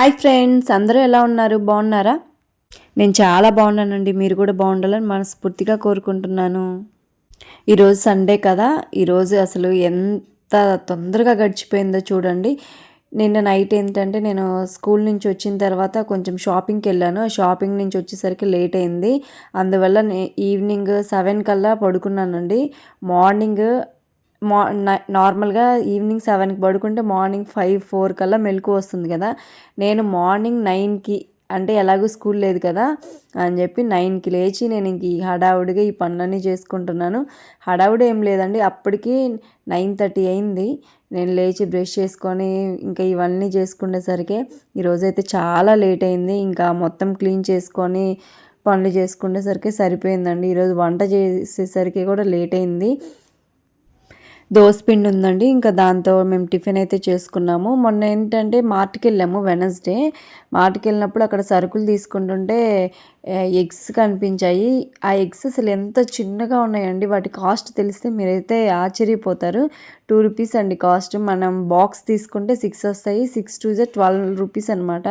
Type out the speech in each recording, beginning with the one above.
Hi friends అందరూ ఎలా ఉన్నారు? బాగున్నారా? నేను చాలా బాగున్నానండి. మీరు కూడా బాగుండాలని మనస్ఫూర్తిగా కోరుకుంటున్నాను. ఈరోజు సండే కదా. ఈరోజు అసలు ఎంత తొందరగా గడిచిపోయిందో చూడండి. నిన్న నైట్ ఏంటంటే నేను స్కూల్ నుంచి వచ్చిన తర్వాత కొంచెం షాపింగ్కి వెళ్ళాను. ఆ షాపింగ్ నుంచి వచ్చేసరికి లేట్ అయింది. అందువల్ల నే- ఈవినింగ్ సెవెన్ కల్లా పడుకున్నానండి. మార్నింగ్ మా నై- నార్మల్గా ఈవినింగ్ సెవెన్కి పడుకుంటే మార్నింగ్ ఫైవ్ ఫోర్ కల్లా మెలకు వస్తుంది కదా. నేను మార్నింగ్ నైన్కి అంటే ఎలాగో స్కూల్ లేదు కదా అని చెప్పి నైన్కి లేచి నేను ఇంక ఈ హడావుడిగా ఈ పనులన్నీ చేసుకుంటున్నాను. హడావుడి ఏం లేదండి అప్పటికి నైన్ థర్టీ అయింది. నేను లేచి బ్రష్ చేసుకొని ఇంకా ఇవన్నీ చేసుకునేసరికి ఈరోజైతే చాలా లేట్ అయింది. ఇంకా మొత్తం క్లీన్ చేసుకొని పనులు చేసుకునేసరికి సరిపోయిందండి. ఈరోజు వంట చేసేసరికి కూడా లేట్ అయింది. పిండి ఉందండి. ఇంకా దాంతో మేము టిఫిన్ అయితే చేసుకున్నాము. మొన్న ఏంటంటే మార్ట్కి వెళ్ళాము వెనస్డే. మార్ట్కి వెళ్ళినప్పుడు అక్కడ సరుకులు తీసుకుంటుంటే ఎగ్స్ కనిపించాయి. ఆ ఎగ్స్ అసలు ఎంత చిన్నగా ఉన్నాయండి. వాటి కాస్ట్ తెలిస్తే మీరైతే ఆశ్చర్యపోతారు. టూ రూపీస్ అండి కాస్ట్. మనం బాక్స్ తీసుకుంటే సిక్స్ వస్తాయి. సిక్స్ టూ జే ట్వెల్వ్ రూపీస్ అనమాట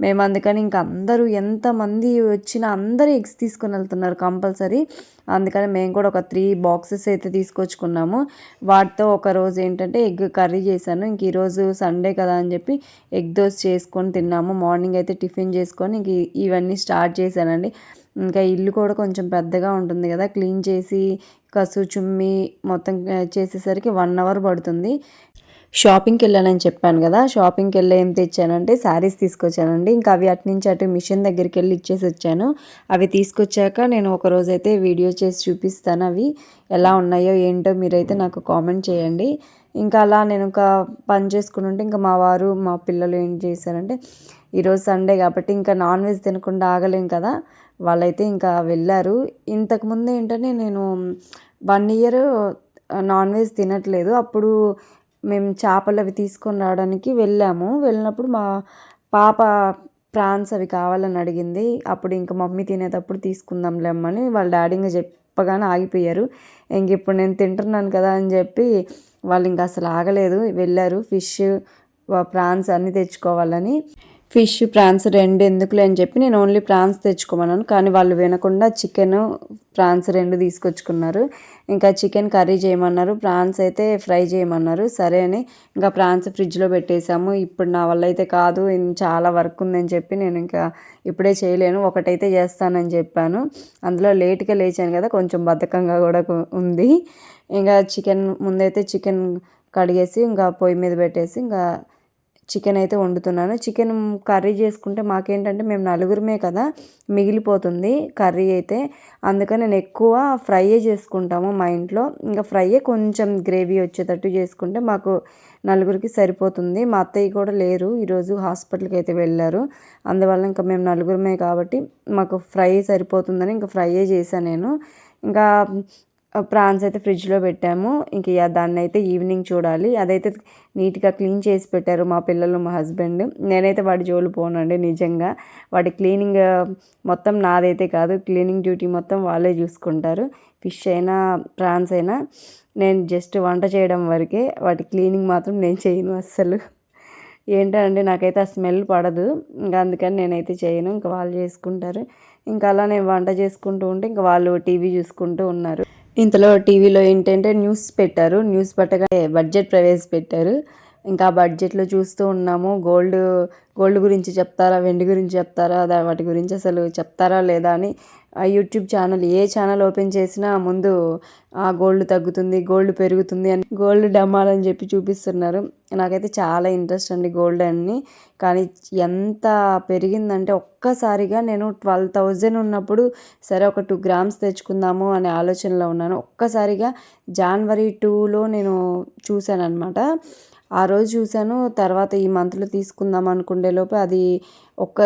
మేము అందుకని ఇంక అందరూ ఎంతమంది వచ్చినా అందరూ ఎగ్స్ తీసుకుని వెళ్తున్నారు కంపల్సరీ. అందుకని మేము కూడా ఒక త్రీ బాక్సెస్ అయితే తీసుకొచ్చుకున్నాము. వాటితో ఒక రోజు ఏంటంటే ఎగ్ కర్రీ చేశాను. ఇంక ఈరోజు సండే కదా అని చెప్పి ఎగ్ దోశ చేసుకొని తిన్నాము. మార్నింగ్ అయితే టిఫిన్ చేసుకొని ఇంక ఇవన్నీ స్టార్ట్ చేశాను. చేశానండి ఇంకా ఇల్లు కూడా కొంచెం పెద్దగా ఉంటుంది కదా క్లీన్ చేసి కసు చుమ్మి మొత్తం చేసేసరికి వన్ అవర్ పడుతుంది. షాపింగ్కి వెళ్ళానని చెప్పాను కదా షాపింగ్కి వెళ్ళి ఏం తెచ్చానంటే శారీస్ తీసుకొచ్చానండి. ఇంకా అవి అటు నుంచి అటు మిషన్ దగ్గరికి వెళ్ళి ఇచ్చేసి వచ్చాను. అవి తీసుకొచ్చాక నేను ఒక రోజైతే వీడియో చేసి చూపిస్తాను అవి ఎలా ఉన్నాయో ఏంటో మీరైతే నాకు కామెంట్ చేయండి. ఇంకా అలా నేను ఒక పని చేసుకుని ఉంటే ఇంకా మా వారు మా పిల్లలు ఏం చేశారంటే ఈరోజు సండే కాబట్టి ఇంకా నాన్ వెజ్ తినకుండా ఆగలేం కదా. వాళ్ళైతే ఇంకా వెళ్ళారు. ఇంతకుముందు ఏంటంటే నేను వన్ ఇయర్ నాన్ వెజ్ తినట్లేదు. అప్పుడు మేము చేపలు అవి తీసుకొని రావడానికి వెళ్ళాము. వెళ్ళినప్పుడు మా పాప ప్రాన్స్ అవి కావాలని అడిగింది. అప్పుడు ఇంకా మమ్మీ తినేటప్పుడు తీసుకుందాంలేమని వాళ్ళ డాడీ ఇంకా చెప్పగానే ఆగిపోయారు. ఇంక ఇప్పుడు నేను తింటున్నాను కదా అని చెప్పి వాళ్ళు ఇంకా అసలు ఆగలేదు. వెళ్ళారు. ఫిష్ ప్రాన్స్ అన్నీ తెచ్చుకోవాలని. ఫిష్ ప్రాన్స్ రెండు ఎందుకులే అని చెప్పి నేను ఓన్లీ ప్రాన్స్ తెచ్చుకోమన్నాను. కానీ వాళ్ళు వినకుండా చికెన్ ప్రాన్స్ రెండు తీసుకొచ్చుకున్నారు. ఇంకా చికెన్ కర్రీ చేయమన్నారు. ప్రాన్స్ అయితే ఫ్రై చేయమన్నారు. సరే అని ఇంకా ప్రాన్స్ ఫ్రిడ్జ్లో పెట్టేశాము. ఇప్పుడు నా వల్ల అయితే కాదు. చాలా వర్క్ ఉందని చెప్పి నేను ఇంకా ఇప్పుడే చేయలేను. ఒకటైతే చేస్తానని చెప్పాను. అందులో లేట్గా లేచాను కదా కొంచెం బద్ధకంగా కూడా ఉంది. ఇంకా చికెన్ ముందైతే చికెన్ కడిగేసి ఇంకా పొయ్యి మీద పెట్టేసి ఇంకా చికెన్ అయితే వండుతున్నాను. చికెన్ కర్రీ చేసుకుంటే మాకేంటంటే మేము నలుగురమే కదా మిగిలిపోతుంది కర్రీ అయితే. అందుకని నేను ఎక్కువ ఫ్రైయే చేసుకుంటాము మా ఇంట్లో. ఇంకా ఫ్రైయే కొంచెం గ్రేవీ వచ్చేటట్టు చేసుకుంటే మాకు నలుగురికి సరిపోతుంది. మా అత్తయ్య కూడా లేరు ఈరోజు హాస్పిటల్కి అయితే వెళ్ళారు. అందువల్ల ఇంకా మేము నలుగురమే కాబట్టి మాకు ఫ్రై సరిపోతుందని ఇంకా ఫ్రైయే చేశాను నేను. ఇంకా ప్రాన్స్ అయితే ఫ్రిడ్జ్లో పెట్టాము. ఇంక ఇక దాన్ని అయితే ఈవినింగ్ చూడాలి. అదైతే నీట్గా క్లీన్ చేసి పెట్టారు మా పిల్లలు మా హస్బెండ్. నేనైతే వాడి జోలు పోనండి నిజంగా. వాడి క్లీనింగ్ మొత్తం నాదైతే కాదు. క్లీనింగ్ డ్యూటీ మొత్తం వాళ్ళే చూసుకుంటారు. ఫిష్ అయినా ప్రాన్స్ అయినా. నేను జస్ట్ వంట చేయడం వరకే వాటి క్లీనింగ్ మాత్రం నేను చేయను అస్సలు. ఏంటంటే నాకైతే ఆ స్మెల్ పడదు. ఇంకా అందుకని నేనైతే చేయను. ఇంకా వాళ్ళు చేసుకుంటారు. ఇంకా అలా నేను వంట చేసుకుంటూ ఉంటే ఇంకా వాళ్ళు టీవీ చూసుకుంటూ ఉన్నారు. ఇంతలో టీవీలో ఏంటంటే న్యూస్ పెట్టారు. న్యూస్ పట్టగా బడ్జెట్ ప్రవేశపెట్టారు. ఇంకా బడ్జెట్లో చూస్తూ ఉన్నాము. గోల్డ్ గోల్డ్ గురించి చెప్తారా? వెండి గురించి చెప్తారా? దా- వాటి గురించి అసలు చెప్తారా లేదా అని ఆ యూట్యూబ్ ఛానల్ ఏ ఛానల్ ఓపెన్ చేసినా ముందు ఆ గోల్డ్ తగ్గుతుంది గోల్డ్ పెరుగుతుంది అని గోల్డ్ డమాల్ అని చెప్పి చూపిస్తున్నారు. నాకైతే చాలా ఇంట్రెస్ట్ అండి గోల్డ్ అన్ని. కానీ ఎంత పెరిగిందంటే ఒక్కసారిగా నేను ట్వెల్వ్ థౌజండ్ ఉన్నప్పుడు సరే ఒక టూ గ్రామ్స్ తెచ్చుకుందాము అనే ఆలోచనలో ఉన్నాను. ఒక్కసారిగా జనవరి టూలో నేను చూశాను అనమాట ఆ రోజు చూశాను తర్వాత ఈ మంత్లో తీసుకుందాం అనుకునే లోపు అది ఒక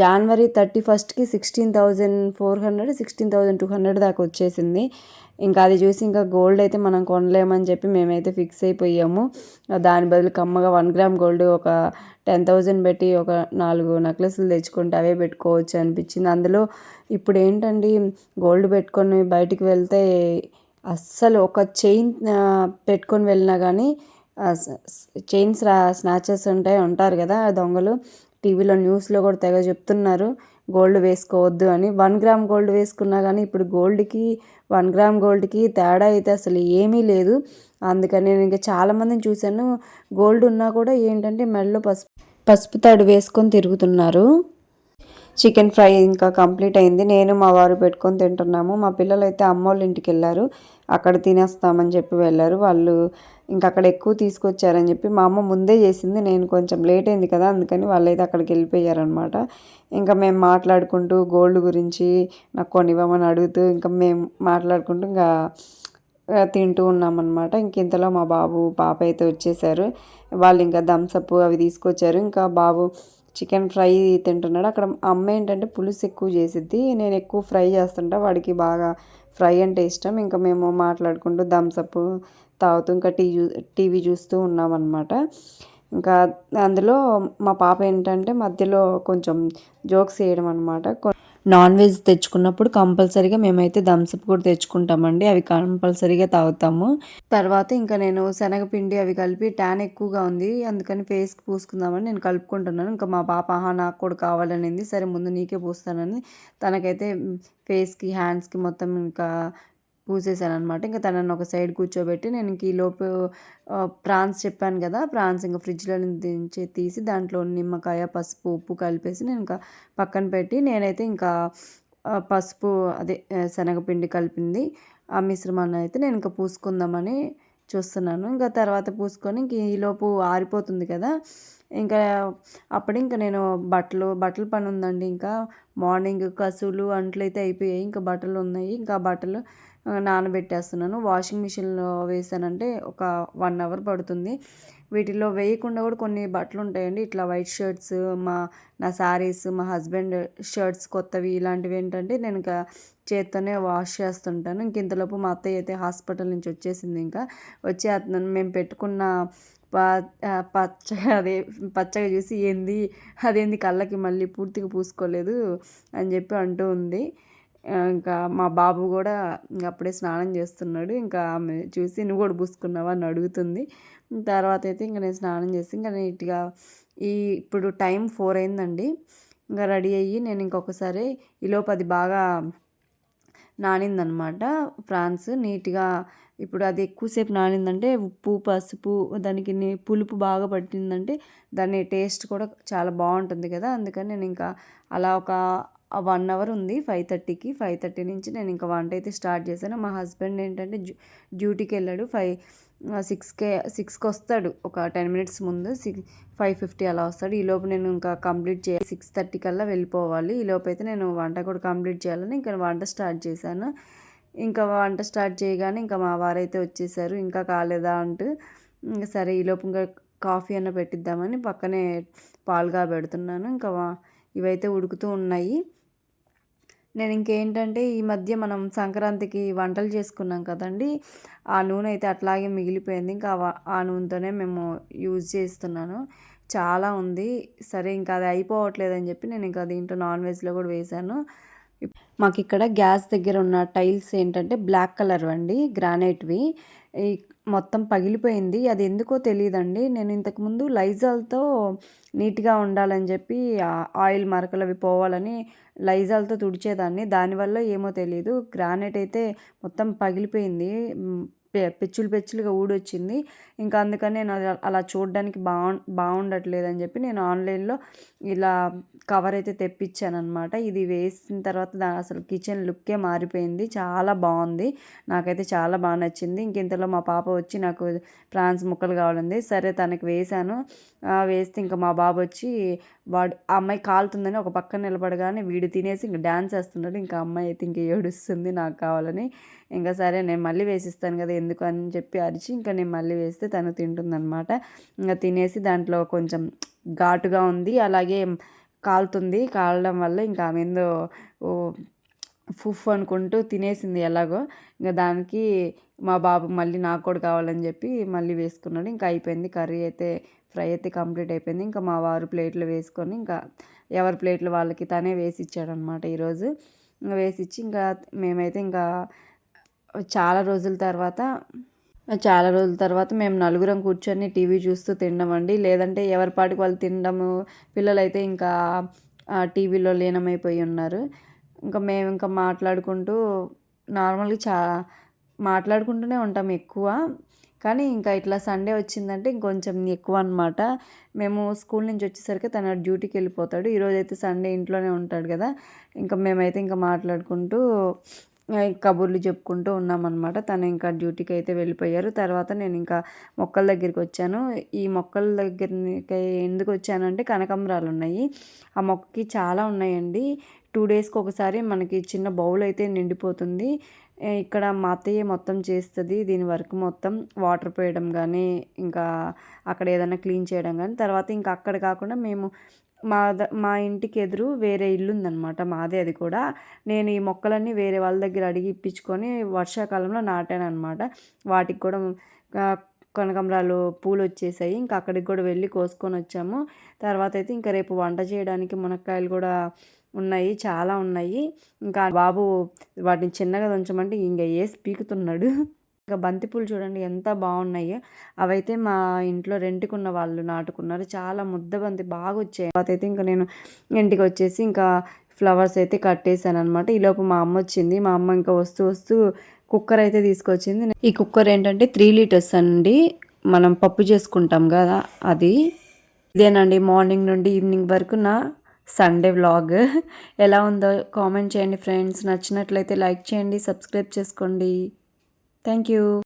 జనవరి థర్టీ ఫస్ట్కి sixteen thousand four hundred sixteen thousand two hundred దాకా వచ్చేసింది. ఇంకా అది చూసి ఇంకా గోల్డ్ అయితే మనం కొనలేమని చెప్పి మేమైతే ఫిక్స్ అయిపోయాము. దాని బదులు కమ్మగా వన్ గ్రామ్ గోల్డ్ ఒక టెన్ థౌజండ్ పెట్టి ఒక నాలుగు నెక్లెస్లు తెచ్చుకుంటే అవే పెట్టుకోవచ్చు అనిపించింది. అందులో ఇప్పుడు ఏంటండి గోల్డ్ పెట్టుకొని బయటికి వెళ్తే అస్సలు ఒక చైన్ పెట్టుకొని వెళ్ళినా కానీ చైన్స్ రా స్నాచర్స్ ఉంటాయి ఉంటారు కదా దొంగలు. టీవీలో న్యూస్లో కూడా తెగ చెప్తున్నారు గోల్డ్ వేసుకోవద్దు అని. వన్ గ్రామ్ గోల్డ్ వేసుకున్నా కానీ ఇప్పుడు గోల్డ్కి వన్ గ్రామ్ గోల్డ్కి తేడా అయితే అసలు ఏమీ లేదు. అందుకని నేను ఇంకా చాలామందిని చూశాను. గోల్డ్ ఉన్నా కూడా ఏంటంటే మెడలో పసుపు పసుపు తాడు వేసుకొని తిరుగుతున్నారు. చికెన్ ఫ్రై ఇంకా కంప్లీట్ అయింది. నేను మా వారు పెట్టుకొని తింటున్నాము. మా పిల్లలు అయితే అమ్మోళ్ళ ఇంటికి వెళ్ళారు. అక్కడ తినేస్తామని చెప్పి వెళ్ళారు. వాళ్ళు ఇంకా అక్కడ ఎక్కువ తీసుకొచ్చారని చెప్పి మా అమ్మ ముందే చేసింది. నేను కొంచెం లేట్ అయింది కదా అందుకని వాళ్ళైతే అక్కడికి వెళ్ళిపోయారనమాట ఇంకా మేము మాట్లాడుకుంటూ గోల్డ్ గురించి నాకు కొనివ్వమని అడుగుతూ ఇంకా మేము మాట్లాడుకుంటూ ఇంకా తింటూ ఉన్నామన్నమాట. ఇంక ఇంతలో మా బాబు పాప అయితే వచ్చేసారు. వాళ్ళు ఇంకా థమ్స్అప్ అవి తీసుకొచ్చారు. ఇంకా బాబు చికెన్ ఫ్రై తింటున్నాడు. అక్కడ అమ్మ ఏంటంటే పులుసు ఎక్కువ చేసిద్ది. నేను ఎక్కువ ఫ్రై చేస్తుంటా. వాడికి బాగా ఫ్రై అంటే ఇష్టం. ఇంకా మేము మాట్లాడుకుంటూ థమ్సప్ తాగుతూ ఇంకా టీ టీవీ చూస్తూ ఉన్నామన్నమాట. ఇంకా అందులో మా పాప ఏంటంటే మధ్యలో కొంచెం జోక్స్ వేయడం అనమాట నాన్ వెజ్ తెచ్చుకున్నప్పుడు కంపల్సరీగా మేమైతే థమ్స్అప్ కూడా తెచ్చుకుంటామండి. అవి కంపల్సరీగా తాగుతాము. తర్వాత ఇంకా నేను శనగపిండి అవి కలిపి ట్యాన్ ఎక్కువగా ఉంది. అందుకని ఫేస్కి పూసుకుందామని నేను కలుపుకుంటున్నాను. ఇంకా మా పాప ఆహా నాకు కూడా కావాలనింది. సరే ముందు నీకే పూస్తానని తనకైతే ఫేస్కి హ్యాండ్స్కి మొత్తం ఇంకా పూసేసాను అనమాట ఇంకా తనని ఒక సైడ్ కూర్చోబెట్టి నేను ఇంక ఈలోపు ప్రాన్స్ చెప్పాను కదా ప్రాన్స్ ఇంకా ఫ్రిడ్జ్లో దించి తీసి దాంట్లో నిమ్మకాయ పసుపు ఉప్పు కలిపేసి నేను ఇంకా పక్కన పెట్టి నేనైతే ఇంకా పసుపు అదే శనగపిండి కలిపింది. ఆ మిశ్రమాన్ని అయితే నేను ఇంకా పూసుకుందామని చూస్తున్నాను. ఇంకా తర్వాత పూసుకొని ఇంక ఈలోపు ఆరిపోతుంది కదా ఇంకా అప్పుడు ఇంకా నేను బట్టలు బట్టల పని ఉందండి. ఇంకా మార్నింగ్ కసులు అంట్లు అయితే అయిపోయాయి. ఇంకా బట్టలు ఉన్నాయి. ఇంకా బట్టలు నానబెట్టేస్తున్నాను. వాషింగ్ మిషన్లో వేసానంటే ఒక వన్ అవర్ పడుతుంది. వీటిలో వేయకుండా కూడా కొన్ని బట్టలు ఉంటాయండి. ఇట్లా వైట్ షర్ట్స్ మా నా శారీస్ మా హస్బెండ్ షర్ట్స్ కొత్తవి ఇలాంటివి ఏంటంటే నేను ఇంకా చేత్తోనే వాష్ చేస్తుంటాను. ఇంక ఇంతలోపు మా అత్తయ్య అయితే హాస్పిటల్ నుంచి వచ్చేసింది ఇంకా. వచ్చి అతను మేము పెట్టుకున్న పచ్చగా అదే పచ్చగా చూసి ఏంది అదేంది కళ్ళకి మళ్ళీ పూర్తిగా పూసుకోలేదు అని చెప్పి అంటూ ఉంది. ఇంకా మా బాబు కూడా అప్పుడే స్నానం చేస్తున్నాడు. ఇంకా ఆమె చూసి నువ్వు కూడా పూసుకున్నావా? అని అడుగుతుంది. తర్వాత అయితే ఇంకా నేను స్నానం చేసి ఇంకా నీట్గా ఈ ఇప్పుడు టైం ఫోర్ అయిందండి. ఇంకా రెడీ అయ్యి నేను ఇంకొకసారి ఈలోపు అది బాగా నానిందనమాట ఫ్రాన్స్. నీట్గా ఇప్పుడు అది ఎక్కువసేపు నానిందంటే ఉప్పు పసుపు దానికి పులుపు బాగా పట్టిందంటే దాని టేస్ట్ కూడా చాలా బాగుంటుంది కదా. అందుకని నేను ఇంకా అలా ఒక వన్ అవర్ ఉంది ఫైవ్ థర్టీకి. ఫైవ్ థర్టీ నుంచి నేను ఇంకా వంట అయితే స్టార్ట్ చేశాను. మా హస్బెండ్ ఏంటంటే డ్యూటీకి వెళ్ళాడు. ఫైవ్ సిక్స్కే సిక్స్కి వస్తాడు. ఒక టెన్ మినిట్స్ ముందు సిక్స్ ఫైవ్ ఫిఫ్టీ అలా వస్తాడు. ఈలోపు నేను ఇంకా కంప్లీట్ చేయాలి సిక్స్ థర్టీ కల్లా వెళ్ళిపోవాలి. ఈలోపు అయితే నేను వంట కూడా కంప్లీట్ చేయాలని ఇంకా వంట స్టార్ట్ చేశాను. ఇంకా వంట స్టార్ట్ చేయగానే ఇంకా మా వారైతే వచ్చేసారు. ఇంకా కాలేదా అంటూ ఇంకా సరే ఈలోపు ఇంకా కాఫీ అన్న పెట్టిద్దామని పక్కనే పాలుగా పెడుతున్నాను ఇంకా ఇవైతే ఉడుకుతూ ఉన్నాయి. నేను ఇంకేంటంటే ఈ మధ్య మనం సంక్రాంతికి వంటలు చేసుకున్నాం కదండి ఆ నూనె అయితే అట్లాగే మిగిలిపోయింది. ఇంకా ఆ నూనెతోనే మేము యూజ్ చేస్తున్నాను. చాలా ఉంది. సరే ఇంకా అది అయిపోవట్లేదని చెప్పి నేను ఇంకా దీంట్లో నాన్ వెజ్లో కూడా వేశాను. మాకు ఇక్కడ గ్యాస్ దగ్గర ఉన్న టైల్స్ ఏంటంటే బ్లాక్ కలర్ అండి గ్రానైట్వి. మొత్తం పగిలిపోయింది. అది ఎందుకో తెలియదండి నేను ఇంతకుముందు లైజాల్తో నీట్గా ఉండాలని చెప్పి ఆయిల్ మరకలు అవి పోవాలని లైజాల్తో తుడిచేదాన్ని. దానివల్ల ఏమో తెలియదు గ్రానైట్ అయితే మొత్తం పగిలిపోయింది. పెచ్చులు పెచ్చులుగా ఊడొచ్చింది. ఇంకా అందుకని నేను అలా చూడడానికి బాగు బాగుండట్లేదు అని చెప్పి నేను ఆన్లైన్లో ఇలా కవర్ అయితే తెప్పించాను అనమాట ఇది వేసిన తర్వాత అసలు కిచెన్ లుక్కే మారిపోయింది. చాలా బాగుంది నాకైతే చాలా బాగా నచ్చింది. ఇంక ఇంతలో మా పాప వచ్చి నాకు ప్రాన్స్ ముక్కలు కావాలంది. సరే తనకి వేశాను. వేస్తే ఇంకా మా బాబు వచ్చి వాడు ఆ అమ్మాయి కాలుతుందని ఒక పక్కన నిలబడగానే వీడు తినేసి ఇంకా డ్యాన్స్ వేస్తున్నాడు. ఇంకా అమ్మాయి అయితే ఇంక ఏడుస్తుంది నాకు కావాలని. ఇంకా సరే నేను మళ్ళీ వేసిస్తాను కదా ఎందుకు అని చెప్పి అరిచి ఇంకా నేను మళ్ళీ వేస్తే తను తింటుందనమాట ఇంకా తినేసి దాంట్లో కొంచెం ఘాటుగా ఉంది. అలాగే కాలుతుంది. కాలడం వల్ల ఇంకా ఆమె ఏందో ఫుఫ్ అనుకుంటూ తినేసింది ఎలాగో. ఇంకా దానికి మా బాబు మళ్ళీ నాకు కూడా కావాలని చెప్పి మళ్ళీ వేసుకున్నాడు. ఇంకా అయిపోయింది. కర్రీ అయితే ఫ్రై అయితే కంప్లీట్ అయిపోయింది. ఇంకా మా వారు ప్లేట్లు వేసుకొని ఇంకా ఎవరి ప్లేట్లు వాళ్ళకి తనే వేసి ఇచ్చాడనమాట ఈరోజు. వేసి ఇచ్చి ఇంకా మేమైతే ఇంకా చాలా రోజుల తర్వాత చాలా రోజుల తర్వాత మేము నలుగురం కూర్చొని టీవీ చూస్తూ తినడమండి లేదంటే ఎవరి పాటికి వాళ్ళు తినడము పిల్లలైతే ఇంకా టీవీలో లీనమైపోయి ఉన్నారు. ఇంకా మేము ఇంకా మాట్లాడుకుంటూ నార్మల్గా చా మాట్లాడుకుంటూనే ఉంటాం ఎక్కువ. కానీ ఇంకా ఇట్లా సండే వచ్చిందంటే ఇంకొంచెం ఎక్కువ అనమాట మేము స్కూల్ నుంచి వచ్చేసరికి తన డ్యూటీకి వెళ్ళిపోతాడు. ఈరోజు అయితే సండే ఇంట్లోనే ఉంటాడు కదా. ఇంకా మేమైతే ఇంకా మాట్లాడుకుంటూ కబుర్లు చెప్పుకుంటూ ఉన్నామన్నమాట. తను ఇంకా డ్యూటీకి అయితే వెళ్ళిపోయారు. తర్వాత నేను ఇంకా మొక్కల దగ్గరికి వచ్చాను. ఈ మొక్కల దగ్గరికి ఎందుకు వచ్చానంటే కనకంబరాలు ఉన్నాయి. ఆ మొక్కకి చాలా ఉన్నాయండి. టూ డేస్కి ఒకసారి మనకి చిన్న బౌల్ అయితే నిండిపోతుంది. ఇక్కడ మా అత్తయ్య మొత్తం చేస్తుంది దీని వర్క్ మొత్తం వాటర్ పోయడం కానీ ఇంకా అక్కడ ఏదైనా క్లీన్ చేయడం కానీ తర్వాత ఇంకా అక్కడ కాకుండా మేము మా ద మా ఇంటికి ఎదురు వేరే ఇల్లు ఉందన్నమాట మాదే అది కూడా. నేను ఈ మొక్కలన్నీ వేరే వాళ్ళ దగ్గర అడిగి ఇప్పించుకొని వర్షాకాలంలో నాటాను అనమాట వాటికి కూడా కనకమరాలు పూలు వచ్చేసాయి. ఇంకా అక్కడికి కూడా వెళ్ళి కోసుకొని వచ్చాము. తర్వాత అయితే ఇంకా రేపు వంట చేయడానికి మునక్కాయలు కూడా ఉన్నాయి చాలా ఉన్నాయి. ఇంకా బాబు వాటిని చిన్నగా ఉంచమంటే ఇంకా వేసి పీకుతున్నాడు? ఇంకా బంతిపూలు చూడండి ఎంత బాగున్నాయి. అవైతే మా ఇంట్లో రెంట్కున్న వాళ్ళు నాటుకున్నారు. చాలా ముద్ద బంతి బాగా వచ్చాయి. తర్వాత అయితే ఇంకా నేను ఇంటికి వచ్చేసి ఇంకా ఫ్లవర్స్ అయితే కట్టేశాను అనమాట ఈలోపు మా అమ్మ వచ్చింది. మా అమ్మ ఇంకా వస్తూ వస్తూ కుక్కర్ అయితే తీసుకొచ్చింది. ఈ కుక్కర్ ఏంటంటే త్రీ లీటర్స్ అండి. మనం పప్పు చేసుకుంటాం కదా అది. ఇదేనండి మార్నింగ్ నుండి ఈవినింగ్ వరకు నా సండే వ్లాగ్. ఎలా ఉందో కామెంట్ చేయండి ఫ్రెండ్స్. నచ్చినట్లయితే లైక్ చేయండి సబ్స్క్రైబ్ చేసుకోండి. Thank you.